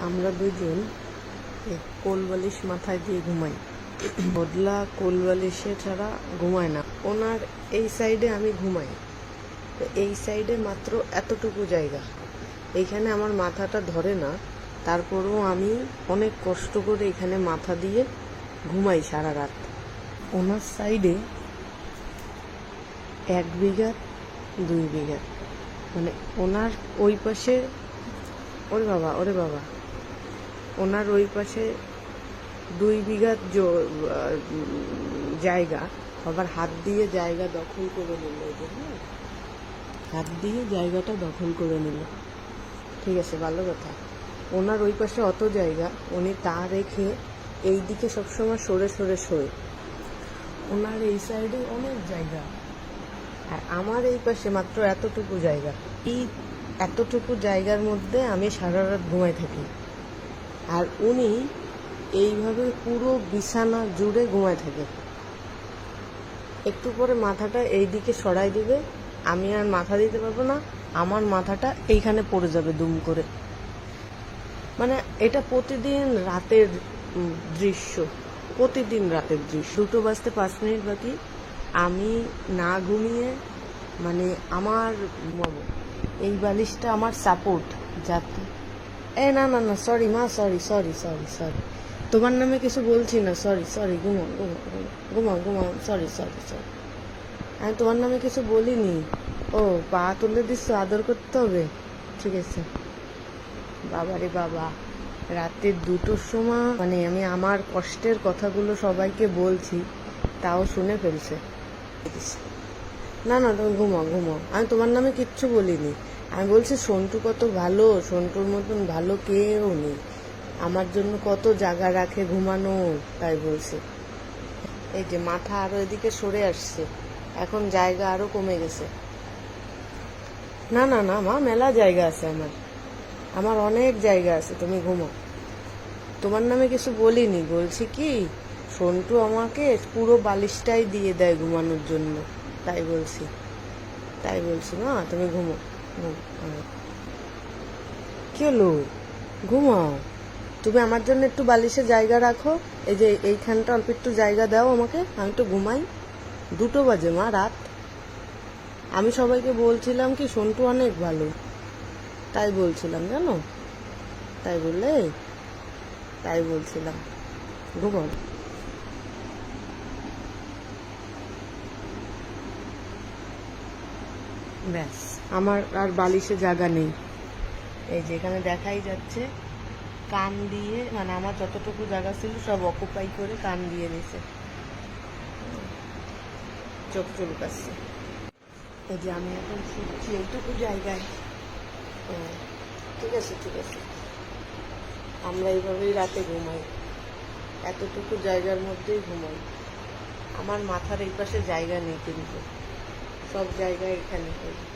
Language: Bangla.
আমরা দুজন এই কোল বালিশ মাথায় দিয়ে ঘুমাই। বদলা কোল বালিশে ছাড়া ঘুমায় না। ওনার এই সাইডে আমি ঘুমাই। তো এই সাইডে মাত্র এতটুকু জায়গা। এইখানে আমার মাথাটা ধরে না। তারপরেও আমি অনেক কষ্ট করে এখানে মাথা দিয়ে ঘুমাই সারা রাত। ওনার সাইডে এক বিঘা, দুই বিঘা। মানে ওনার ওই পাশে, ওরে বাবা ওরে বাবা। ওনার ওই পাশে দুই বিঘা জায়গা আবার হাত দিয়ে জায়গা দখল করে নিল হ্যাঁ? হাত দিয়ে জায়গাটা দখল করে নিল। ঠিক আছে, ভালো কথা। ওনার ওই পাশে অত জায়গা, উনি তা রেখে এই দিকে সবসময় সরে সরে শোয়। ওনার এই সাইডে অনেক জায়গা। আর আমার এই পাশে মাত্র এতটুকু জায়গা। এই এতটুকু জায়গার মধ্যে আমি সারা রাত ঘুমাই থাকি। আর উনি এইভাবে পুরো বিছানা জুড়ে ঘুমায় থাকে। একটু পরে মাথাটা এই দিকে সরাই দিবে, আমি আর মাথা দিতে পারব না, আমার মাথাটা এইখানে পড়ে যাবে দুম করে। মানে এটা প্রতিদিন রাতের দৃশ্য, প্রতিদিন রাতের দৃশ্য। দুটো বাজতে পাঁচ মিনিট বাকি। আমি না ঘুমিয়ে মানে আমার, এই বালিশটা আমার সাপোর্ট যাতে এ না না না সরি মা সরি সরি সরি সরি তোমার নামে কিছু বলছি না সরি সরি ঘুমাও ঘুমাও ঘুমাও, ঘুমাও সরি সরি সরি আমি তোমার নামে কিছু বলিনি। ও পা তুলে দিচ্ছ আদর করতে হবে? ঠিক আছে। বাবারে বাবা রাতে দুটোর সময় মানে আমি আমার কষ্টের কথাগুলো সবাইকে বলছি তাও শুনে ফেলছে। না না তুমি ঘুমাও ঘুমাও। আমি তোমার নামে কিচ্ছু বলিনি। আমি বলছি, সন্টু কত ভালো, সন্টুর মতন ভালো কেউ নেই। আমার জন্য কত জায়গা রাখে ঘুমানো। তাই বলছি। এই যে মাথা আরও এদিকে সরে আসছে। এখন জায়গা আরও কমে গেছে। না না না, মা, মেলা জায়গা আছে আমার। আমার অনেক জায়গা আছে, তুমি ঘুমো তোমার নামে কিছু বলিনি, বলছি কি, সন্টু আমাকে পুরো বালিশটাই দিয়ে দেয় ঘুমানোর জন্য। তাই বলছি। তাই বলছি, মা, তুমি ঘুমো কি হলো? ঘুমাও। তুমি আমার জন্য একটু বালিশে জায়গা রাখো। এই যে এইখানটা অল্প একটু জায়গা দাও আমাকে, আমি একটু ঘুমাই। দুটো বাজে মা, রাত। আমি সবাইকে বলছিলাম কি, সন্টু অনেক ভালো। তাই বলছিলাম, জানো? তাই বললে? তাই বলছিলাম। ঘুমাও। ব্যাস। আমার আর বালিশে জায়গা নেই। এই যে এখানে দেখাই যাচ্ছে কান দিয়ে মানে আমার যতটুকু জায়গা ছিল সব অকুপাই করে কান দিয়ে নিছে। চোখ চুলকাচ্ছে। এই যে আমি এখন শুনছি এইটুকু জায়গায়। হ্যাঁ, ঠিক আছে ঠিক আছে। আমরা এইভাবেই রাতে ঘুমাই। এতটুকু জায়গার মধ্যেই ঘুমাই। আমার মাথার এই পাশে জায়গা নেই কিন্তু। সব জায়গায় এখানে করি